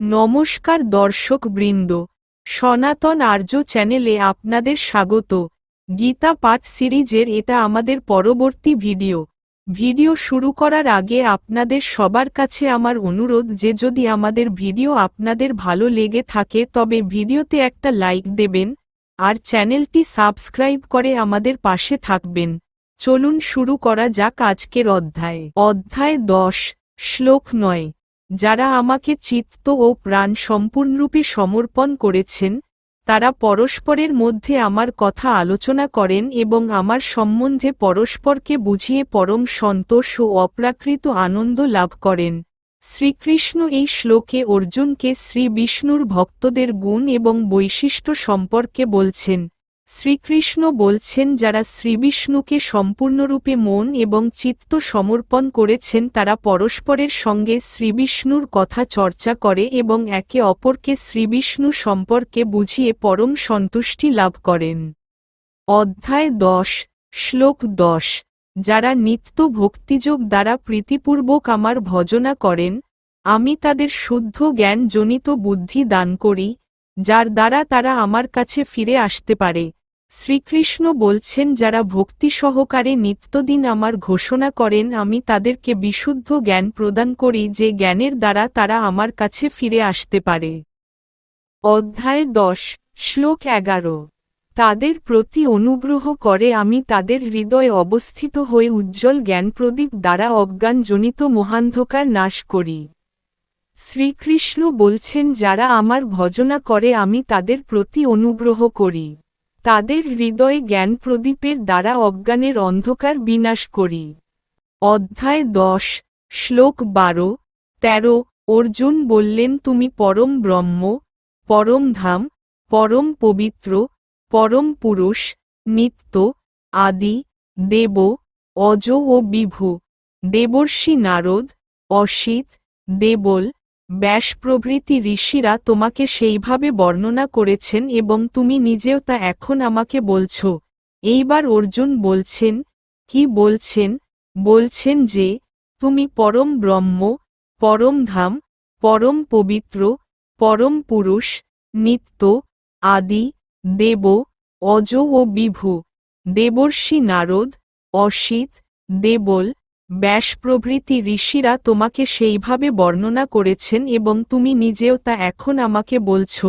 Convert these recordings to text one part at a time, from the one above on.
নমস্কার দর্শক বৃন্দ, সনাতন আর্য চ্যানেলে আপনাদের স্বাগত। গীতা পাঠ সিরিজের এটা আমাদের পরবর্তী ভিডিও। ভিডিও শুরু করার আগে আপনাদের সবার কাছে আমার অনুরোধ যে যদি আমাদের ভিডিও আপনাদের ভালো লেগে থাকে তবে ভিডিওতে একটা লাইক দেবেন, আর চ্যানেলটি সাবস্ক্রাইব করে আমাদের পাশে থাকবেন। চলুন শুরু করা যাক আজকের অধ্যায়। অধ্যায় দশ, শ্লোক নয়। যারা আমাকে চিত্ত ও প্রাণ সম্পূর্ণরূপে সমর্পণ করেছেন, তারা পরস্পরের মধ্যে আমার কথা আলোচনা করেন এবং আমার সম্বন্ধে পরস্পরকে বুঝিয়ে পরম সন্তোষ ও অপ্রাকৃত আনন্দ লাভ করেন। শ্রীকৃষ্ণ এই শ্লোকে অর্জুনকে শ্রী বিষ্ণুর ভক্তদের গুণ এবং বৈশিষ্ট্য সম্পর্কে বলছেন। শ্রীকৃষ্ণ বলছেন, যারা শ্রীবিষ্ণুকে সম্পূর্ণরূপে মন এবং চিত্ত সমর্পণ করেছেন, তারা পরস্পরের সঙ্গে শ্রীবিষ্ণুর কথা চর্চা করে এবং একে অপরকে শ্রীবিষ্ণু সম্পর্কে বুঝিয়ে পরম সন্তুষ্টি লাভ করেন। অধ্যায় দশ, শ্লোক দশ, যারা নিত্য ভক্তিযোগ দ্বারা প্রীতিপূর্বক আমার ভজনা করেন, আমি তাদের শুদ্ধ জ্ঞানজনিত বুদ্ধি দান করি, যার দ্বারা তারা আমার কাছে ফিরে আসতে পারে। শ্রীকৃষ্ণ বলছেন, যারা ভক্তি সহকারে নিত্যদিন আমার ঘোষণা করেন, আমি তাদেরকে বিশুদ্ধ জ্ঞান প্রদান করি, যে জ্ঞানের দ্বারা তারা আমার কাছে ফিরে আসতে পারে। অধ্যায় দশ, শ্লোক এগারো। তাদের প্রতি অনুগ্রহ করে আমি তাদের হৃদয়ে অবস্থিত হয়ে উজ্জ্বল জ্ঞানপ্রদীপ দ্বারা অজ্ঞানজনিত মহান্ধকার নাশ করি। শ্রীকৃষ্ণ বলছেন, যারা আমার ভজনা করে, আমি তাদের প্রতি অনুগ্রহ করি। তাদের হৃদয়ে জ্ঞান প্রদীপের দ্বারা অজ্ঞানের অন্ধকার বিনাশ করি। অধ্যায় দশ, শ্লোক বারো, তেরো, অর্জুন বললেন, তুমি পরম ব্রহ্ম, পরম ধাম, পরম পবিত্র, পরম পুরুষ, নিত্য, আদি, দেব, অজ ও বিভু, দেবর্ষি নারদ, অসিত, দেবল ব্যাস প্রভৃতি ঋষিরা তোমাকে সেইভাবে বর্ণনা করেছেন এবং তুমি নিজেও তা এখন আমাকে বলছ। এইবার অর্জুন বলছেন, কি বলছেন? বলছেন যে, তুমি পরম ব্রহ্ম, পরম ধাম, পরম পবিত্র, পরম পুরুষ, নিত্য, আদি, দেব, অজ ও বিভু, দেবর্ষি নারদ, অসিত, দেবল ব্যাস প্রভৃতি ঋষিরা তোমাকে সেইভাবে বর্ণনা করেছেন এবং তুমি নিজেও তা এখন আমাকে বলছ।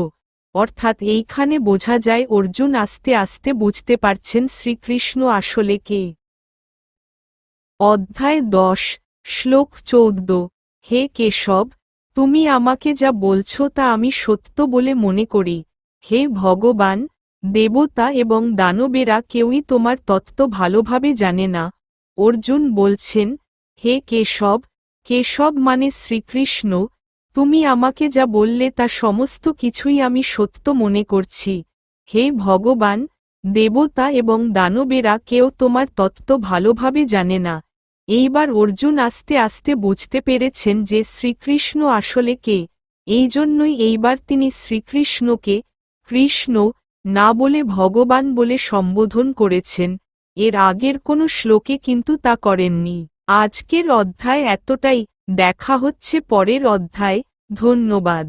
অর্থাৎ এইখানে বোঝা যায় অর্জুন আস্তে আস্তে বুঝতে পারছেন শ্রীকৃষ্ণ আসলে কে। অধ্যায় দশ, শ্লোক চৌদ্দ, হে কেশব, তুমি আমাকে যা বলছ তা আমি সত্য বলে মনে করি। হে ভগবান, দেবতা এবং দানবেরা কেউই তোমার তত্ত্ব ভালোভাবে জানে না। অর্জুন বলছেন, হে কেশব কেশব মানে শ্রীকৃষ্ণ, তুমি আমাকে যা বললে তা সমস্ত কিছুই আমি সত্য মনে করছি। হে ভগবান, দেবতা এবং দানবেরা কেউ তোমার তত্ত্ব ভালোভাবে জানে না। এইবার অর্জুন আস্তে আস্তে বুঝতে পেরেছেন যে শ্রীকৃষ্ণ আসলে কে। এই জন্যই এইবার তিনি শ্রীকৃষ্ণকে কৃষ্ণ না বলে ভগবান বলে সম্বোধন করেছেন। এর আগের কোনো শ্লোকে কিন্তু তা করেননি। আজকের অধ্যায় এতটাই। দেখা হচ্ছে পরের অধ্যায়। ধন্যবাদ।